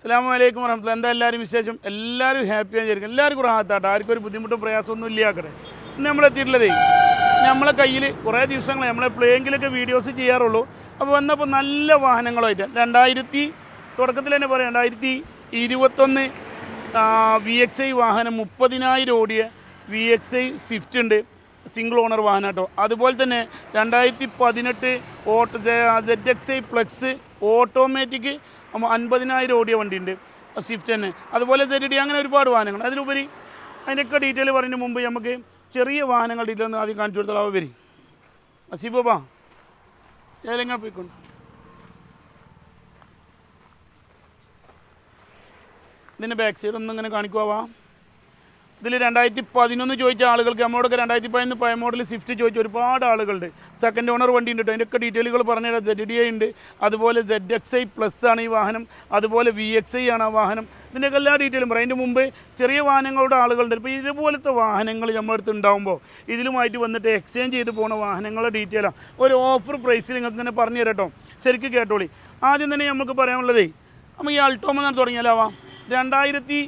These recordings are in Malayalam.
അസ്സാം വലൈക്കും വരഹമുല്ല എന്താ എല്ലാവരും വിശേഷം? എല്ലാവരും ഹാപ്പി എല്ലാവരും എല്ലാവർക്കും റാഹത്താട്ടെ ആർക്കും ഒരു ബുദ്ധിമുട്ടും പ്രയാസമൊന്നും ഇല്ലാക്കട്ടെ ഇന്ന് നമ്മളെത്തിയിട്ടുള്ളതേ നമ്മളെ കയ്യിൽ കുറേ ദിവസങ്ങൾ നമ്മളെ പ്ലേയെങ്കിലൊക്കെ വീഡിയോസ് ചെയ്യാറുള്ളൂ. അപ്പോൾ വന്നപ്പോൾ നല്ല വാഹനങ്ങളായിട്ട് രണ്ടായിരത്തി തുടക്കത്തിൽ തന്നെ പറയാം രണ്ടായിരത്തി ഇരുപത്തൊന്ന് വി എക്സ് ഐ വാഹനം മുപ്പതിനായിരം ഓടിയ വി എക്സ് ഐ സ്വിഫ്റ്റ് ഉണ്ട്. സിംഗിൾ ഓണർ വാഹനം കേട്ടോ. അതുപോലെ തന്നെ രണ്ടായിരത്തി പതിനെട്ട് auto Z X I plus automatic അൻപതിനായിരം ഓടിയ വണ്ടിയുണ്ട്. സ്വിഫ്റ്റ് തന്നെ. അതുപോലെ സെറ്റ് അങ്ങനെ ഒരുപാട് വാഹനങ്ങൾ. അതിലുപരി അതിന്റെയൊക്കെ ഡീറ്റെയിൽ പറയുന്നതിന് മുമ്പ് നമുക്ക് ചെറിയ വാഹനങ്ങൾ ഡീറ്റെയിൽ ഒന്ന് ആദ്യം കാണിച്ചു കൊടുത്താൽ അവ വരും. അസീബാ ഏതെങ്കിലും പോയിക്കൊണ്ട്. ഇതിന്റെ ബാക്ക് സൈഡ് ഒന്നും ഇങ്ങനെ കാണിക്കുവാ ഇതിൽ രണ്ടായിരത്തി പതിനൊന്ന് ചോദിച്ച ആളുകൾക്ക് നമ്മളോടൊക്കെ രണ്ടായിരത്തി പതിനൊന്ന് പഴയ മോഡൽ സ്വിഫ്റ്റ് ചോദിച്ച ഒരുപാട് ആളുകളുണ്ട്. സെക്കൻഡ് ഓണർ വണ്ടി ഉണ്ട് അതിന്റെയൊക്കെ ഡീറ്റെയിലുകൾ പറഞ്ഞുതരാം. സെഡ് ഡി ഐ ഉണ്ട്. അതുപോലെ സെഡ് എക്സ് ഐ പ്ലസ് ആണ് ഈ വാഹനം. അതുപോലെ വി എക്സ് ഐ ആണ് ആ വാഹനം. ഇതിന്റെയൊക്കെ എല്ലാ ഡീറ്റെയിലും പറയും. അതിന്റെ മുമ്പ് ചെറിയ വാഹനങ്ങളുടെ ആളുകളുണ്ട്. ഇപ്പോൾ ഇതുപോലത്തെ വാഹനങ്ങൾ നമ്മുടെ അടുത്ത് ഉണ്ടാകുമ്പോൾ ഇതിലുമായിട്ട് വന്നിട്ട് എക്സ്ചേഞ്ച് ചെയ്ത് പോകുന്ന വാഹനങ്ങളുടെ ഡീറ്റെയിലാണ് ഒരു ഓഫർ പ്രൈസിൽ നിങ്ങൾക്ക് ഇങ്ങനെ പറഞ്ഞു തരട്ടോ ശരിക്കും കേട്ടോളി. ആദ്യം തന്നെ നമുക്ക് പറയാനുള്ളതേ നമ്മൾ ഈ അൾട്ടോമെന്നാണ് തുടങ്ങിയാലാവാം രണ്ടായിരത്തി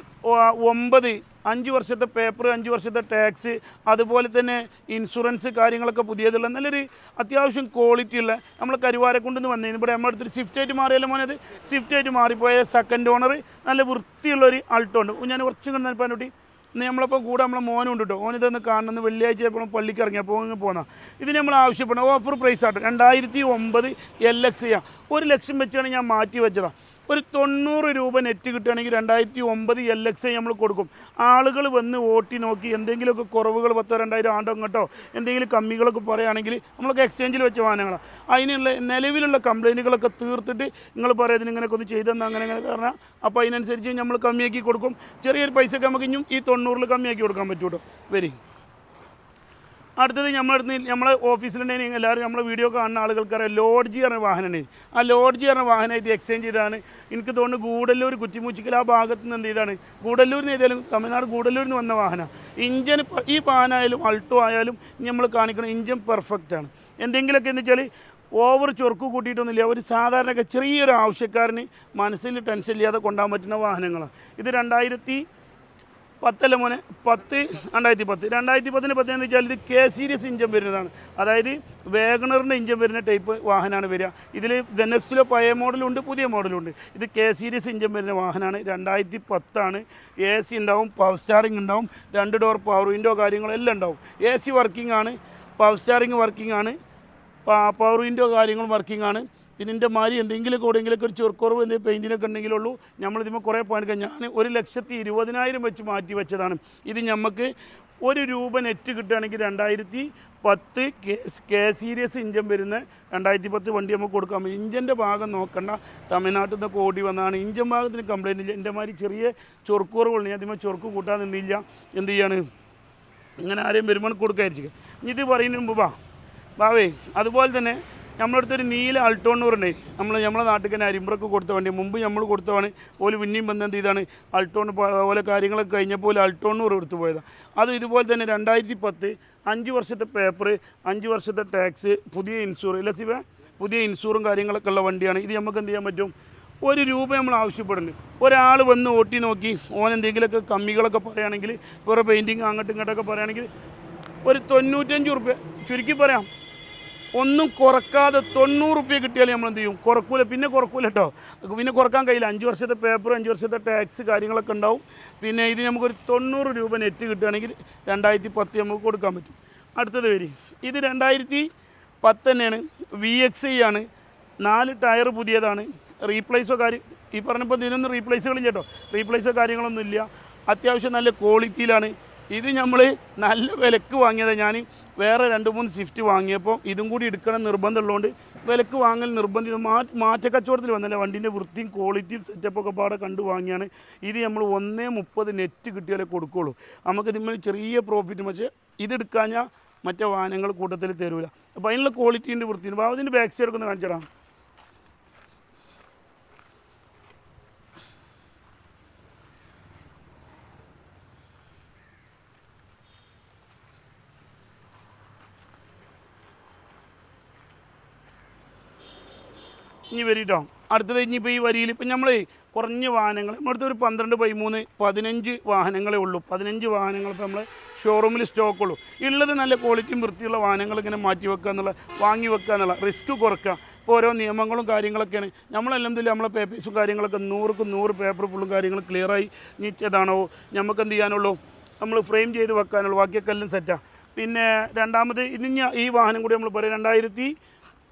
ഒമ്പത് അഞ്ച് വർഷത്തെ പേപ്പർ അഞ്ച് വർഷത്തെ ടാക്സ് അതുപോലെ തന്നെ ഇൻഷുറൻസ് കാര്യങ്ങളൊക്കെ പുതിയതുള്ള നല്ലൊരു അത്യാവശ്യം ക്വാളിറ്റി ഉള്ള നമ്മൾ കരുവാരക്കുണ്ടെന്ന് വന്നതിന് ഇവിടെ നമ്മുടെ അടുത്തൊരു സ്വിഫ്റ്റ് ആയിട്ട് മാറിയല്ലോ മോനത് സ്വിഫ്റ്റ് ആയിട്ട് മാറിപ്പോയ സെക്കൻഡ് ഓണർ നല്ല വൃത്തിയുള്ള ഒരു അൾട്ടോ ഉണ്ട് ഞാൻ കുറച്ചും കണ്ടു പറഞ്ഞുട്ടി ഇന്ന് നമ്മളിപ്പോൾ കൂടെ നമ്മളെ മോനും ഉണ്ട് കേട്ടോ ഓൻ കാണണമെന്ന് വെള്ളിയാഴ്ച ആയപ്പോൾ പള്ളിക്ക് ഇറങ്ങിയപ്പോൾ ഇങ്ങ് പോന്നാ. ഇതിന് നമ്മൾ ആവശ്യപ്പെടണം ഓഫർ പ്രൈസ് ആട്ടോ. രണ്ടായിരത്തി ഒമ്പത് എൽ എക്സ് ചെയ്യാം ഒരു ലക്ഷം വെച്ചാണ് ഞാൻ മാറ്റി വെച്ചതാണ് ഒരു തൊണ്ണൂറ് രൂപ നെറ്റ് കിട്ടുകയാണെങ്കിൽ രണ്ടായിരത്തി ഒമ്പത് എൽ എക്സ് ഐ നമ്മൾ കൊടുക്കും. ആളുകൾ വന്ന് ഓട്ടി നോക്കി എന്തെങ്കിലുമൊക്കെ കുറവുകൾ പത്തോ രണ്ടായിരം ആണ്ടോ ഇങ്ങോട്ടോ എന്തെങ്കിലും കമ്മികളൊക്കെ പറയുകയാണെങ്കിൽ നമ്മളൊക്കെ എക്സ്ചേഞ്ചിൽ വെച്ച വാഹനങ്ങളാണ് അതിനുള്ള നിലവിലുള്ള കംപ്ലൈന്റുകളൊക്കെ തീർത്തിട്ട് നിങ്ങൾ പറയുന്നത് ഇങ്ങനെയൊക്കെ ഒന്ന് ചെയ്തെന്ന് അങ്ങനെ അങ്ങനെ പറഞ്ഞാൽ അപ്പോൾ അതിനനുസരിച്ച് നമ്മൾ കമ്മിയാക്കി കൊടുക്കും. ചെറിയൊരു പൈസയൊക്കെ നമുക്ക് ഇനിയും ഈ തൊണ്ണൂറിൽ കമ്മിയാക്കി കൊടുക്കാൻ പറ്റൂട്ടോ. വരി. അടുത്തത് നമ്മളടുത്ത് നമ്മളെ ഓഫീസിലുണ്ടെങ്കിൽ എല്ലാവരും നമ്മളെ വീഡിയോ കാണുന്ന ആളുകൾക്കറിയാം ലോഡ്ജി പറഞ്ഞ വാഹനമാണ് ആ ലോഡ്ജി പറഞ്ഞ വാഹനമായിട്ട് എക്സ്ചേഞ്ച് ചെയ്താണ് എനിക്ക് തോന്നുന്നു ഗൂഡല്ലൂർ കുറ്റിമുച്ചിക്കൽ ആ ഭാഗത്ത് നിന്ന് എന്ത് ചെയ്താണ് ഗൂഡല്ലൂരിൽ നിന്ന് ഏതായാലും തമിഴ്നാട് ഗൂഡല്ലൂരിൽ നിന്ന് വന്ന വാഹനം. ഇഞ്ചൻ ഈ വാഹനമായാലും അൾട്ടോ ആയാലും നമ്മൾ കാണിക്കണം ഇഞ്ചൻ പെർഫെക്റ്റ് ആണ്. എന്തെങ്കിലുമൊക്കെ എന്ന് വെച്ചാൽ ഓവർ ചൊർക്ക് കൂട്ടിയിട്ടൊന്നുമില്ല. ഒരു സാധാരണ ചെറിയൊരു ആവശ്യക്കാരന് മനസ്സിൽ ടെൻഷൻ ഇല്ലാതെ കൊണ്ടുപോകാൻ പറ്റുന്ന വാഹനങ്ങളാണ്. ഇത് രണ്ടായിരത്തി പത്തല്ല മോനെ? പത്ത് രണ്ടായിരത്തി പത്ത്. രണ്ടായിരത്തി പത്തിന് പത്ത് എന്ന് വെച്ചാൽ ഇത് കെ സീരീസ് ഇഞ്ചൻ വരുന്നതാണ്. അതായത് വേഗണറിന്റെ ഇഞ്ചൻ വരുന്ന ടൈപ്പ് വാഹനമാണ് വരിക. ഇതിൽ ജെനസ്റ്റിലോ പഴയ മോഡലുണ്ട് പുതിയ മോഡലുണ്ട്. ഇത് കെ സീരീസ് ഇഞ്ചൻ വരുന്ന വാഹനമാണ്. രണ്ടായിരത്തി പത്താണ് എ സി ഉണ്ടാവും പവർ സ്റ്റാറിംഗ് ഉണ്ടാവും രണ്ട് ഡോർ പവർ വിൻഡോ കാര്യങ്ങളെല്ലാം ഉണ്ടാവും. എ സി വർക്കിംഗ് ആണ് പവർ സ്റ്റാറിംഗ് വർക്കിംഗ് ആണ് പവർ വിൻഡോ കാര്യങ്ങളും വർക്കിംഗ് ആണ്. പിന്നെ എന്റെ മാരി എന്തെങ്കിലും എവിടെയെങ്കിലൊക്കെ ഒരു ചെറുക്കുറവ് എന്തെങ്കിലും പെയിന്റിനൊക്കെ ഉണ്ടെങ്കിലുള്ളൂ നമ്മളിതിപ്പോൾ കുറേ പോയിന്റ് ഞാൻ ഒരു ലക്ഷത്തി ഇരുപതിനായിരം വെച്ച് മാറ്റി വെച്ചതാണ്. ഇത് നമുക്ക് ഒരു രൂപ നെറ്റ് കിട്ടുകയാണെങ്കിൽ രണ്ടായിരത്തി പത്ത് കെ സീരിയസ് ഇഞ്ചൻ വരുന്ന രണ്ടായിരത്തി പത്ത് വണ്ടി നമുക്ക് കൊടുക്കാൻ പറ്റും ഇഞ്ചന്റെ ഭാഗം നോക്കണ്ട. തമിഴ്നാട്ടിൽ നിന്നൊക്കെ ഓടി വന്നതാണ്. ഇഞ്ചൻ ഭാഗത്തിന് കംപ്ലൈന്റ് ഇല്ല. എന്റെ മാതിരി ചെറിയ ചൊറുക്കുറവുള്ളൂ. ഞാൻ അതിന്മേൽ ചൊറുക്ക് കൂട്ടാൻ നിന്നില്ല. എന്ത് ചെയ്യാണ്? ഇങ്ങനെ ആരെയും വരുമ്പോൾ കൊടുക്കാതിരിക്കുക. ഇനി ഇത് പറയുന്നതിന് മുമ്പ് വാ. ബാവേ അതുപോലെ തന്നെ നമ്മളടുത്തൊരു നീല അൾട്ടോണൂറുണ്ട് നമ്മൾ നമ്മളെ തന്നെ അരിമ്പ്രക്ക് കൊടുത്ത വണ്ടി. മുമ്പ് നമ്മൾ കൊടുത്ത കൊടുത്തതാണ്. ഓൽ പിന്നെയും ബന്ധം എന്ത് ചെയ്താണ്? അൾട്ടോൺ ഓലെ കാര്യങ്ങളൊക്കെ കഴിഞ്ഞപ്പോൾ അൾട്ടോണൂർ എടുത്തു പോയതാണ് അത് ഇതുപോലെ തന്നെ രണ്ടായിരത്തി പത്ത് അഞ്ച് വർഷത്തെ പേപ്പർ അഞ്ച് വർഷത്തെ ടാക്സ് പുതിയ ഇൻഷൂർ ഇല്ല സിവ? പുതിയ ഇൻഷൂറും കാര്യങ്ങളൊക്കെ ഉള്ള വണ്ടിയാണ്. ഇത് നമുക്ക് എന്ത് ചെയ്യാൻ പറ്റും? ഒരു രൂപ നമ്മൾ ആവശ്യപ്പെടുന്നുണ്ട് ഒരാൾ വന്ന് ഓട്ടി നോക്കി. ഓൻ എന്തെങ്കിലുമൊക്കെ കമ്മികളൊക്കെ പറയുകയാണെങ്കിൽ വേറെ പെയിന്റിങ് അങ്ങോട്ടും ഇങ്ങോട്ടൊക്കെ പറയുകയാണെങ്കിൽ ഒരു തൊണ്ണൂറ്റഞ്ച് റുപ്യ ചുരുക്കി പറയാം. ഒന്നും കുറക്കാതെ തൊണ്ണൂറ് റുപ്യ കിട്ടിയാൽ നമ്മൾ എന്ത് ചെയ്യും? കുറക്കൂല. പിന്നെ കുറക്കൂല കേട്ടോ പിന്നെ കുറയ്ക്കാൻ കഴിയില്ല. അഞ്ച് വർഷത്തെ പേപ്പർ അഞ്ച് വർഷത്തെ ടാക്സ് കാര്യങ്ങളൊക്കെ ഉണ്ടാവും. പിന്നെ ഇത് നമുക്കൊരു തൊണ്ണൂറ് രൂപ നെറ്റ് കിട്ടുകയാണെങ്കിൽ രണ്ടായിരത്തി പത്ത് നമുക്ക് കൊടുക്കാൻ പറ്റും. അടുത്തത് വരി. ഇത് രണ്ടായിരത്തി പത്ത് തന്നെയാണ്. വി എക്സ് ഐ ആണ്. നാല് ടയർ പുതിയതാണ്. റീപ്ലേസോ കാര്യം ഈ പറഞ്ഞപ്പോൾ ഇതിനൊന്നും റീപ്ലേസുകളില്ല കേട്ടോ റീപ്ലേസോ കാര്യങ്ങളൊന്നും ഇല്ല. അത്യാവശ്യം നല്ല ക്വാളിറ്റിയിലാണ് ഇത് നമ്മൾ നല്ല വിലക്ക് വാങ്ങിയത്. ഞാൻ വേറെ രണ്ട് മൂന്ന് സ്വിഫ്റ്റ് വാങ്ങിയപ്പോൾ ഇതും കൂടി എടുക്കണം നിർബന്ധമുള്ളതുകൊണ്ട് വിലക്ക് വാങ്ങൽ നിർബന്ധിത മാറ്റ മാറ്റക്കച്ചവടത്തിൽ വന്നല്ലേ. വണ്ടീന്റെ വൃത്തിയും ക്വാളിറ്റിയും സെറ്റപ്പൊക്കെ പാടെ കണ്ടു വാങ്ങിയാണ്. ഇത് നമ്മൾ ഒന്നേ മുപ്പത് നെറ്റ് കിട്ടിയാലേ കൊടുക്കുകയുള്ളൂ നമുക്ക് ഇതിന്മേൽ ചെറിയ പ്രോഫിറ്റ് പക്ഷേ ഇതെടുക്കാഞ്ഞാൽ മറ്റേ വാഹനങ്ങൾ കൂട്ടത്തിൽ തരൂല. അപ്പോൾ അതിനുള്ള ക്വാളിറ്റീന്റെ വൃത്തിയും അപ്പോൾ അതിന്റെ ബാക്ക് സൈഡൊക്കെ ഒന്ന് കാണിച്ചടാ. ഇനി വരിട്ടോ? അടുത്തത് ഇനിയിപ്പോൾ ഈ വരിയിൽ ഇപ്പം നമ്മൾ കുറഞ്ഞ വാഹനങ്ങൾ നമ്മുടെ അടുത്ത് ഒരു പന്ത്രണ്ട് പതിമൂന്ന് പതിനഞ്ച് വാഹനങ്ങളെ ഉള്ളൂ. പതിനഞ്ച് വാഹനങ്ങൾ ഇപ്പോൾ നമ്മൾ ഷോറൂമിൽ സ്റ്റോക്ക് ഉള്ളൂ. ഉള്ളത് നല്ല ക്വാളിറ്റിയും വൃത്തിയുള്ള വാഹനങ്ങൾ ഇങ്ങനെ മാറ്റി വെക്കുക എന്നുള്ള വാങ്ങി വെക്കുക എന്നുള്ള റിസ്ക് കുറക്കുക. ഇപ്പോൾ ഓരോ നിയമങ്ങളും കാര്യങ്ങളൊക്കെയാണ്. നമ്മളെല്ലാം ഇതിൽ നമ്മളെ പേപ്പേഴ്സും കാര്യങ്ങളൊക്കെ നൂറുക്ക് നൂറ് പേപ്പർ ഫുള്ളും കാര്യങ്ങൾ ക്ലിയറായി നീച്ചതാണോ നമുക്ക് എന്ത് ചെയ്യാനുള്ളൂ? നമ്മൾ ഫ്രെയിം ചെയ്ത് വെക്കാനുള്ളൂ. ബാക്കിയൊക്കെ എല്ലാം സെറ്റാണ് പിന്നെ രണ്ടാമത് ഇനി ഈ വാഹനം കൂടി നമ്മൾ പറയാം രണ്ടായിരത്തി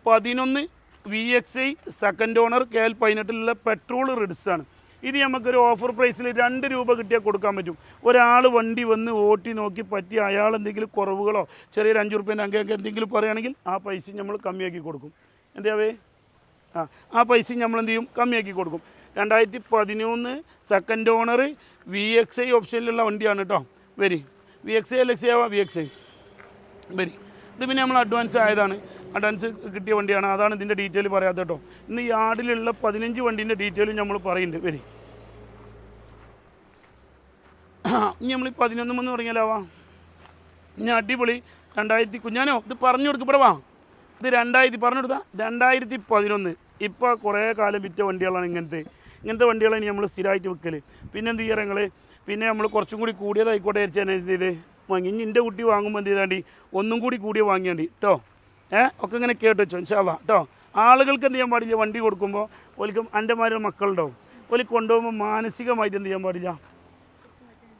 പതിനൊന്ന് V X I second owner K L പതിനെട്ടിലുള്ള petrol റിഡ്സാണ് ഇത് നമുക്കൊരു ഓഫർ പ്രൈസിൽ രണ്ട് രൂപ കിട്ടിയാൽ കൊടുക്കാൻ പറ്റും. ഒരാൾ വണ്ടി വന്ന് ഓട്ടി നോക്കി പറ്റി അയാൾ എന്തെങ്കിലും കുറവുകളോ ചെറിയൊരു അഞ്ച് റുപ്യേന്റെ അങ്ങനെയൊക്കെ എന്തെങ്കിലും പറയുകയാണെങ്കിൽ ആ പൈസ നമ്മൾ കമ്മിയാക്കി കൊടുക്കും. എന്താവേ ആ ആ പൈസ നമ്മൾ എന്ത് ചെയ്യും? കമ്മിയാക്കി കൊടുക്കും. രണ്ടായിരത്തി പതിനൊന്ന് second owner V X I ഓപ്ഷനിലുള്ള വണ്ടിയാണ് കേട്ടോ വരി. V X I L X I ആവാം വി എക്സ് ഐ വരി. ഇത് പിന്നെ നമ്മൾ അഡ്വാൻസ് ആയതാണ്. അഡ്വാൻസ് കിട്ടിയ വണ്ടിയാണ്. അതാണ് ഇതിന്റെ ഡീറ്റെയിൽ പറയാത്ത കേട്ടോ. ഇന്ന് യാർഡിലുള്ള പതിനഞ്ച് വണ്ടീന്റെ ഡീറ്റെയിലും നമ്മൾ പറയുന്നുണ്ട് വരി. ഇനി നമ്മൾ ഈ പതിനൊന്ന് മന്ന് തുടങ്ങിയാലാവാ ഇനി അടിപൊളി രണ്ടായിരത്തി കുഞ്ഞാനോ ഇത് പറഞ്ഞു കൊടുക്ക് ഇവിടെ വാ. ഇത് രണ്ടായിരത്തി പറഞ്ഞു കൊടുത്താൽ രണ്ടായിരത്തി പതിനൊന്ന്. ഇപ്പോൾ കുറേ കാലം വിറ്റ വണ്ടികളാണ് ഇങ്ങനത്തെ. ഇങ്ങനത്തെ വണ്ടികളാണ് നമ്മൾ സ്ഥിരമായിട്ട് വിൽക്കൽ പിന്നെ എന്ത് ചെയ്യാറ് ഞങ്ങൾ പിന്നെ നമ്മൾ കുറച്ചും കൂടി കൂടിയതായിക്കോട്ടെ വിചാരിച്ചാൽ എന്ത് ചെയ്ത്? വാങ്ങി. ഇനി എന്റെ കുട്ടി വാങ്ങുമ്പോൾ എന്ത് ചെയ്താണ്ടി? ഒന്നും കൂടി കൂടിയ വാങ്ങിയാണ്ടി. കേട്ടോ ഒക്കെ ഇങ്ങനെ കേട്ട് വെച്ചു ഇൻഷാല്ല കേട്ടോ ആളുകൾക്ക് എന്ത് ചെയ്യാൻ പാടില്ല വണ്ടി കൊടുക്കുമ്പോൾ ഒലിക്കും അന്റെമാരുടെ മക്കളുണ്ടാവും. ഒലി കൊണ്ടുപോകുമ്പോൾ മാനസികമായിട്ട് എന്ത് ചെയ്യാൻ പാടില്ല.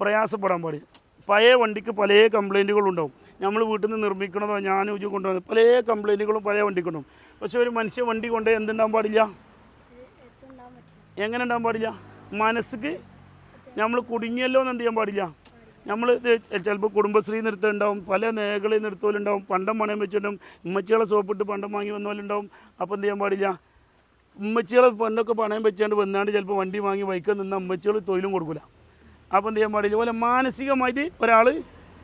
പ്രയാസപ്പെടാൻ പാടില്ല. പഴയ വണ്ടിക്ക് പല കംപ്ലൈന്റുകളുണ്ടാവും നമ്മൾ വീട്ടിൽ നിന്ന് നിർമ്മിക്കണതോ ഞാൻ ഉജു കൊണ്ടുവന്നത് പല കംപ്ലൈന്റുകളും പഴയ വണ്ടിക്കുണ്ടാവും പക്ഷെ ഒരു മനുഷ്യ വണ്ടി കൊണ്ടേ എന്തുണ്ടാകാൻ പാടില്ല? എങ്ങനെ ഉണ്ടാകാൻ പാടില്ല? മനസ്സിക്ക് നമ്മൾ കുടുങ്ങിയല്ലോ എന്ന് എന്ത് ചെയ്യാൻ പാടില്ല? നമ്മൾ ചിലപ്പോൾ കുടുംബശ്രീ നിർത്തുണ്ടാവും പല മേഖലയിൽ നൃത്തമുണ്ടാവും പണ്ടം പണയം വെച്ചിട്ടുണ്ടാവും ഉമ്മച്ചികളെ സോപ്പിട്ട് പണ്ടം വാങ്ങി വന്നവരുണ്ടാവും അപ്പോൾ എന്ത് ചെയ്യാൻ പാടില്ല? ഉമ്മച്ചികളെ പണ്ടൊക്കെ പണയം വെച്ചാണ്ട് വന്നാണ്ട് ചിലപ്പോൾ വണ്ടി വാങ്ങി വൈക്കം നിന്ന ഉമ്മച്ചികൾ തൊഴിലും കൊടുക്കില്ല അപ്പോൾ എന്ത് ചെയ്യാൻ പാടില്ല? പോലെ മാനസികമായിട്ട് ഒരാൾ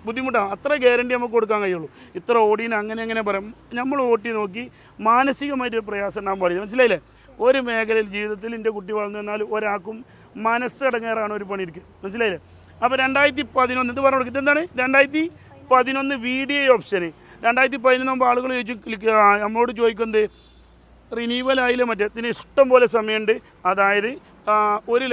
ബുദ്ധിമുട്ടാണ്. അത്ര ഗ്യാരണ്ടി നമുക്ക് കൊടുക്കാൻ കഴിയുള്ളൂ. ഇത്ര ഓടീന് അങ്ങനെ അങ്ങനെ പറയാം. നമ്മൾ ഓട്ടി നോക്കി മാനസികമായിട്ട് പ്രയാസം ഉണ്ടാകാൻ പാടില്ല. മനസ്സിലായില്ലേ? ഒരു മേഖലയിൽ ജീവിതത്തിൽ എന്റെ കുട്ടി വളർന്നു വന്നാൽ ഒരാൾക്കും മനസ്സടങ്ങേറാണ് ഒരു പണിയിരിക്കുക മനസ്സിലായില്ലേ? അപ്പോൾ രണ്ടായിരത്തി പതിനൊന്ന് ഇത് പറഞ്ഞു കൊടുക്കും ഇതെന്താണ്? രണ്ടായിരത്തി പതിനൊന്ന് വി ഡി ഐ ഓപ്ഷന് രണ്ടായിരത്തി പതിനൊന്നാകുമ്പോൾ ആളുകൾ ചോദിച്ചു ക്ലിക്ക് നമ്മളോട് ചോദിക്കുന്നത് റിനീവൽ ആയില്ല മറ്റേ? ഇതിന് ഇഷ്ടം പോലെ സമയമുണ്ട്. അതായത് ഒരു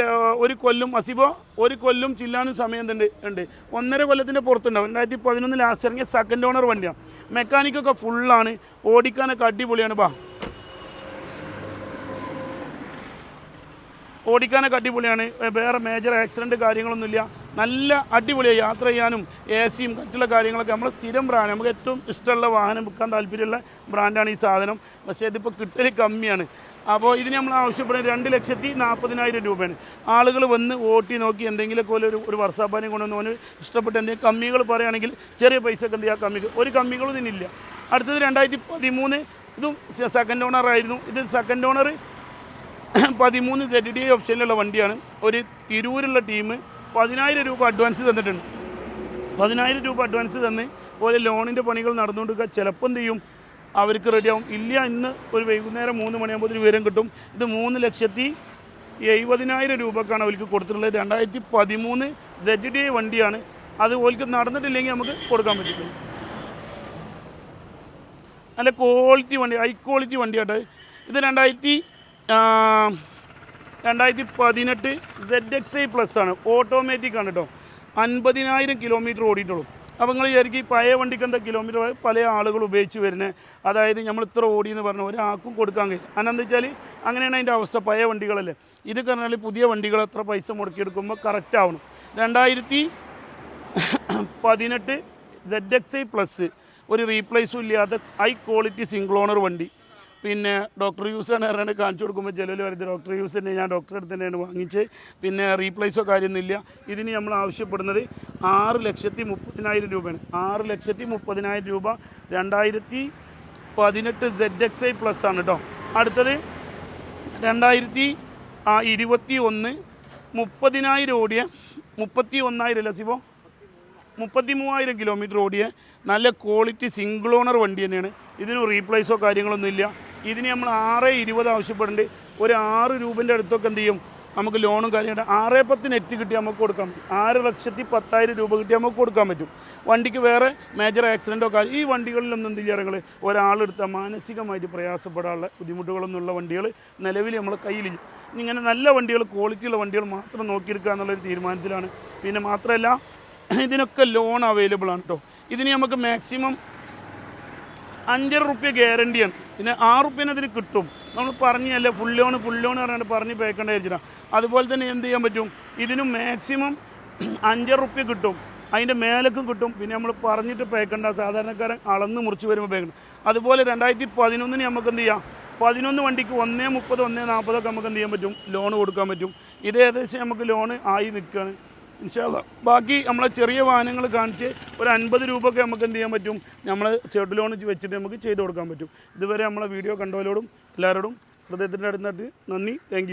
ഒരു കൊല്ലും അസിബോ ഒരു കൊല്ലും ചില്ലാനും സമയം ഉണ്ട് ഉണ്ട്. ഒന്നര കൊല്ലത്തിന്റെ പുറത്തുണ്ടാവും. രണ്ടായിരത്തി പതിനൊന്ന് ലാസ്റ്റ് ഇറങ്ങിയ സെക്കൻഡ് ഓണർ വണ്ടിയാണ്. മെക്കാനിക്കൊക്കെ ഫുള്ളാണ് ഓടിക്കാനൊക്കെ അടിപൊളിയാണ് ബാ. ഓടിക്കാനൊക്കെ അടിപൊളിയാണ്. വേറെ മേജർ ആക്സിഡന്റ് കാര്യങ്ങളൊന്നുമില്ല. നല്ല അടിപൊളിയായി യാത്ര ചെയ്യാനും എ സിയും മറ്റുള്ള കാര്യങ്ങളൊക്കെ. നമ്മൾ സ്ഥിരം ബ്രാൻഡ് നമുക്ക് ഏറ്റവും ഇഷ്ടമുള്ള വാഹനം വിൽക്കാൻ താല്പര്യമുള്ള ബ്രാൻഡാണ് ഈ സാധനം. പക്ഷേ ഇതിപ്പോൾ കിട്ടൽ കമ്മിയാണ്. അപ്പോൾ ഇതിന് നമ്മൾ ആവശ്യപ്പെടുന്നത് രണ്ട് ലക്ഷത്തി നാൽപ്പതിനായിരം രൂപയാണ്. ആളുകൾ വന്ന് ഓട്ടി നോക്കി എന്തെങ്കിലുമൊക്കെ പോലെ ഒരു ഒരു വർഷാപ്പാനും കൊണ്ടുവന്ന് ഓന് ഇഷ്ടപ്പെട്ട എന്തെങ്കിലും കമ്മികൾ പറയുകയാണെങ്കിൽ ചെറിയ പൈസക്ക് എന്ത് ചെയ്യുക കമ്മികൾ ഒരു കമ്മികളും ഇതിനില്ല അടുത്തത് രണ്ടായിരത്തി പതിമൂന്ന് ഇതും സെക്കൻഡ് ഓണർ ആയിരുന്നു. ഇത് സെക്കൻഡ് ഓണർ പതിമൂന്ന് സെറ്റ് ഡി ഓപ്ഷനിലുള്ള വണ്ടിയാണ്. ഒരു തിരൂരുള്ള ടീം പതിനായിരം രൂപ അഡ്വാൻസ് തന്നിട്ടുണ്ട്. പതിനായിരം രൂപ അഡ്വാൻസ് തന്ന് പോലെ ലോണിന്റെ പണികൾ നടന്നുകൊണ്ടിരിക്കുക. ചിലപ്പം ചെയ്യും? അവർക്ക് റെഡിയാവും ഇല്ല ഇന്ന് ഒരു വൈകുന്നേരം മൂന്ന് മണിയാകുമ്പോൾ വിവരം കിട്ടും. ഇത് മൂന്ന് ലക്ഷത്തി എഴുപതിനായിരം രൂപക്കാണ് അവർക്ക് കൊടുത്തിട്ടുള്ളത്. രണ്ടായിരത്തി പതിമൂന്ന് സെഡ് ഡി വണ്ടിയാണ്. അത് ഓൽക്ക് നടന്നിട്ടില്ലെങ്കിൽ നമുക്ക് കൊടുക്കാൻ പറ്റില്ല നല്ല ക്വാളിറ്റി വണ്ടി ഹൈ ക്വാളിറ്റി വണ്ടിയാട്ടെ ഇത്. രണ്ടായിരത്തി രണ്ടായിരത്തി പതിനെട്ട് സെഡ് എക്സ് ഐ പ്ലസ് ആണ്. ഓട്ടോമാറ്റിക് ആണ് കേട്ടോ അൻപതിനായിരം കിലോമീറ്റർ ഓടിയിട്ടുള്ളൂ. അപ്പോൾ നിങ്ങൾ വിചാരിക്കും ഈ പഴയ വണ്ടിക്ക് എന്താ കിലോമീറ്റർ പല ആളുകൾ ഉപയോഗിച്ച് വരുന്നത് അതായത് നമ്മൾ ഇത്ര ഓടി എന്ന് പറഞ്ഞാൽ ഒരാൾക്കും കൊടുക്കാൻ കഴിയും അതെന്താ വെച്ചാൽ അങ്ങനെയാണ് അതിന്റെ അവസ്ഥ. പഴയ വണ്ടികളല്ലേ. ഇത് പറഞ്ഞാൽ പുതിയ വണ്ടികൾ എത്ര പൈസ മുടക്കിയെടുക്കുമ്പോൾ കറക്റ്റ് ആവണം. രണ്ടായിരത്തി പതിനെട്ട് സെഡ് എക്സ് ഐ പ്ലസ് ഒരു റീപ്ലേസും ഇല്ലാത്ത ഹൈ ക്വാളിറ്റി സിംഗിൾ ഓണർ വണ്ടി. പിന്നെ ഡോക്ടർ യൂസ് ആണ് പറഞ്ഞാൽ കാണിച്ചു കൊടുക്കുമ്പോൾ ജലവിൽ വരുന്നത് ഡോക്ടർ യൂസ് തന്നെ ഞാൻ ഡോക്ടറെ അടുത്ത് തന്നെയാണ് വാങ്ങിച്ച്. പിന്നെ റീപ്ലേസോ കാര്യമൊന്നുമില്ല. ഇതിന് നമ്മൾ ആവശ്യപ്പെടുന്നത് ആറ് ലക്ഷത്തി മുപ്പതിനായിരം രൂപയാണ്. ആറ് ലക്ഷത്തി മുപ്പതിനായിരം രൂപ രണ്ടായിരത്തി പതിനെട്ട് സെഡ് എക്സ് ഐ പ്ലസ് ആണ് കേട്ടോ അടുത്തത് രണ്ടായിരത്തി ഇരുപത്തി ഒന്ന് മുപ്പതിനായിരം ഓടിയ മുപ്പത്തി ഒന്നായിരം അല്ല സിബോ മുപ്പത്തി മൂവായിരം കിലോമീറ്റർ ഓടിയ നല്ല ക്വാളിറ്റി സിംഗിൾ ഓണർ വണ്ടി തന്നെയാണ്. ഇതിന് റീപ്ലേസോ കാര്യങ്ങളൊന്നും ഇല്ല ഇതിന് നമ്മൾ ആറ് ഇരുപത് ആവശ്യപ്പെടുന്നുണ്ട്. ഒരു ആറ് രൂപന്റെ അടുത്തൊക്കെ എന്ത് ചെയ്യും? നമുക്ക് ലോണും കാര്യമായിട്ട് ആറ് പത്ത് നെറ്റ് കിട്ടി നമുക്ക് കൊടുക്കാൻ പറ്റും. ആറ് ലക്ഷത്തി പത്തായിരം രൂപ കിട്ടി നമുക്ക് കൊടുക്കാൻ പറ്റും. വണ്ടിക്ക് വേറെ മേജർ ആക്സിഡന്റോ കാര്യം ഈ വണ്ടികളിലൊന്നും എന്ത് ചെയ്യാറുങ്ങൾ ഒരാളെടുത്ത മാനസികമായിട്ട് പ്രയാസപ്പെടാനുള്ള ബുദ്ധിമുട്ടുകളൊന്നുള്ള വണ്ടികൾ നിലവിൽ നമ്മളെ കയ്യിൽ ഇങ്ങനെ നല്ല വണ്ടികൾ ക്വാളിറ്റിയുള്ള വണ്ടികൾ മാത്രം നോക്കിയെടുക്കുക എന്നുള്ളൊരു തീരുമാനത്തിലാണ്. പിന്നെ മാത്രമല്ല ഇതിനൊക്കെ ലോൺ അവൈലബിൾ ആണ് കേട്ടോ ഇതിന് നമുക്ക് മാക്സിമം അഞ്ചര റുപ്യ ഗ്യാരണ്ടിയാണ്. പിന്നെ ആറ് റുപ്യന് അതിന് കിട്ടും. നമ്മൾ പറഞ്ഞല്ലേ ഫുൾ ലോൺ ഫുൾ ലോൺ പറഞ്ഞിട്ട് പറഞ്ഞ് പേക്കേണ്ട അതുപോലെ തന്നെ എന്ത് ചെയ്യാൻ പറ്റും? ഇതിന് മാക്സിമം അഞ്ചര റുപ്യ കിട്ടും. അതിന്റെ മേലക്കും കിട്ടും. പിന്നെ നമ്മൾ പറഞ്ഞിട്ട് പേക്കണ്ട. സാധാരണക്കാരൻ അളന്ന് മുറിച്ച് വരുമ്പോൾ പേക്കണം അതുപോലെ രണ്ടായിരത്തി പതിനൊന്നിന് നമുക്ക് എന്ത് ചെയ്യാം? പതിനൊന്ന് വണ്ടിക്ക് ഒന്നേ മുപ്പത് ഒന്നേ നാൽപ്പതൊക്കെ നമുക്ക് എന്ത് ചെയ്യാൻ പറ്റും? ലോൺ കൊടുക്കാൻ പറ്റും. ഇത് ഏകദേശം നമുക്ക് ലോണ് ആയി നിൽക്കുകയാണ് ഇൻഷാല്ല ബാക്കി നമ്മളെ ചെറിയ വാഹനങ്ങൾ കാണിച്ച് ഒരു അൻപത് രൂപയൊക്കെ നമുക്ക് എന്ത് ചെയ്യാൻ പറ്റും? നമ്മൾ സെഡ് ലോൺ വെച്ചിട്ട് നമുക്ക് ചെയ്ത് കൊടുക്കാൻ പറ്റും. ഇതുവരെ നമ്മളെ വീഡിയോ കണ്ടവരോടും എല്ലാവരോടും ഹൃദയത്തിന്റെ അടുത്തിട്ട് നന്ദി. താങ്ക്